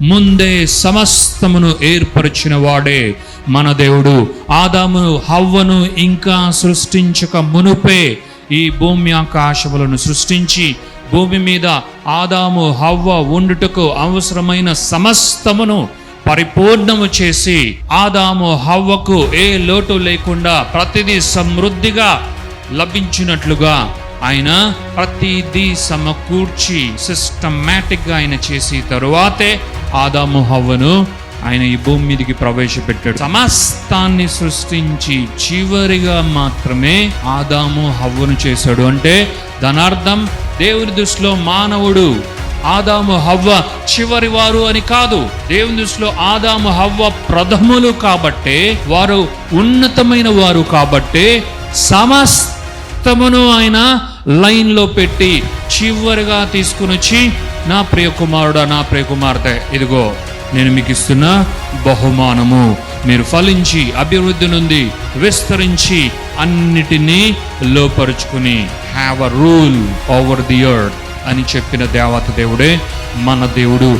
ముందే సమస్తమును ఏర్పరిచిన వాడే మన దేవుడు. ఆదాము హవ్వను ఇంకా సృష్టించక మునుపే ఈ భూమి ఆకాశములను సృష్టించి భూమి మీద ఆదాము హవ్వ ఉండుటకు అవసరమైన సమస్తమును పరిపూర్ణము చేసి ఆదాము హవ్వకు ఏ లోటు లేకుండా ప్రతిదీ సమృద్ధిగా లభించినట్లుగా ఆయన ప్రతిదీ సమకూర్చి సిస్టమేటిక్గా ఆయన చేసి తరువాతే ఆదాము హవ్వను ఆయన ఈ భూమి మీదకి ప్రవేశపెట్టాడు. సమస్తాన్ని సృష్టించి చివరిగా మాత్రమే ఆదాము హవ్వను చేశాడు. అంటే ధనార్థం దేవుని దృష్టిలో మానవుడు. ఆదాము హవ్వ చివరి వారు అని కాదు. దేవుని దృష్టిలో ఆదాము హవ్వ ప్రథములు కాబట్టే వారు ఉన్నతమైన వారు కాబట్టే సమస్తమును ఆయన లైన్లో పెట్టి చివరిగా తీసుకుని వచ్చి నా ప్రియ కుమారుడా నా ప్రియ కుమార్తె ఇదిగో నేను మీకు ఇస్తున్న బహుమానము. మీరు ఫలించి అభివృద్ధి నుండి విస్తరించి అన్నిటినీ లోపరుచుకుని have a rule over the earth అని చెప్పిన దేవత దేవుడే మన దేవుడు.